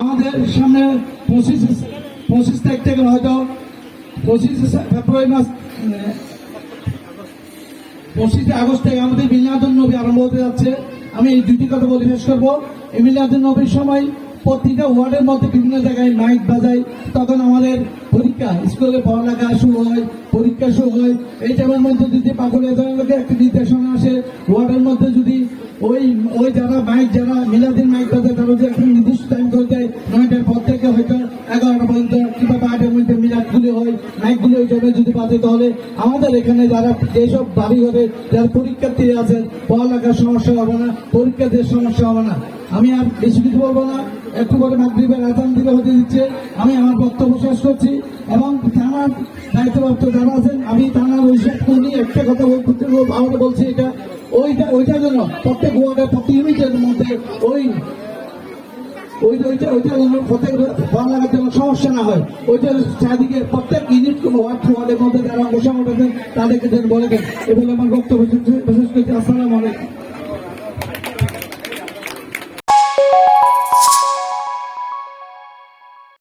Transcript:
আমাদের সামনে পঁচিশ পঁচিশ তারিখ থেকে হয়তো পঁচিশে ফেব্রুয়ারি মাস পঁচিশে আগস্ট থেকে আমাদের মিলাদুল নবী আরম্ভ হতে যাচ্ছে। আমি এই দুটি কথা বলে শেষ করব। এই মিলাদুল নবীর সময় প্রতিটা ওয়ার্ডের মধ্যে বিভিন্ন জায়গায় মাইক বাজায়। তখন আমাদের পরীক্ষা, স্কুলে পড়ালেখা শুরু হয়, পরীক্ষা শুরু হয়। এই টাইমের মধ্যে যদি পাকুড়িয়া লোকের একটা নির্দেশনা আসে, ওয়ার্ডের মধ্যে যদি ওই ওই যারা মাইক, যারা মিলাদিন মাইক থেকে হয়তো এগারোটা পর্যন্ত কিংবা বারোটার মধ্যে মিলাদগুলি হয় মাইকগুলি ওই টাইমে যদি বাজে তাহলে আমাদের এখানে যারা যেসব বাড়ি যারা পরীক্ষার্থী আছেন, পড়ালেখার সমস্যা হবে না পরীক্ষাদের সমস্যা হবে না। আমি আর বেশি কিছু বলব না, একটু করে মাগরীবের আজান দিতে হতে দিচ্ছে। আমি আমার বক্তব্য শেষ করছি এবং থানার দায়িত্বপ্রাপ্ত যারা আছেন, আমি থানার ওইসব কর্মী একটা কথা আমাকে বলছি এটা। ওইটা ওইটার জন্য প্রত্যেক ওয়ার্ডের প্রত্যেক ইউনিটের মধ্যে ওই ওইটা ওইটা ওইটা প্রত্যেক পড়ালেখার যেন সমস্যা না হয় ওইটা চারিদিকে প্রত্যেক ইউনিট ওয়ার্ড মধ্যে যারা অংশগ্রহণ তাদেরকে যেন বলে দেন। এগুলো আমার বক্তব্য বিশেষ করছি। আসসালাম আলাইকুম।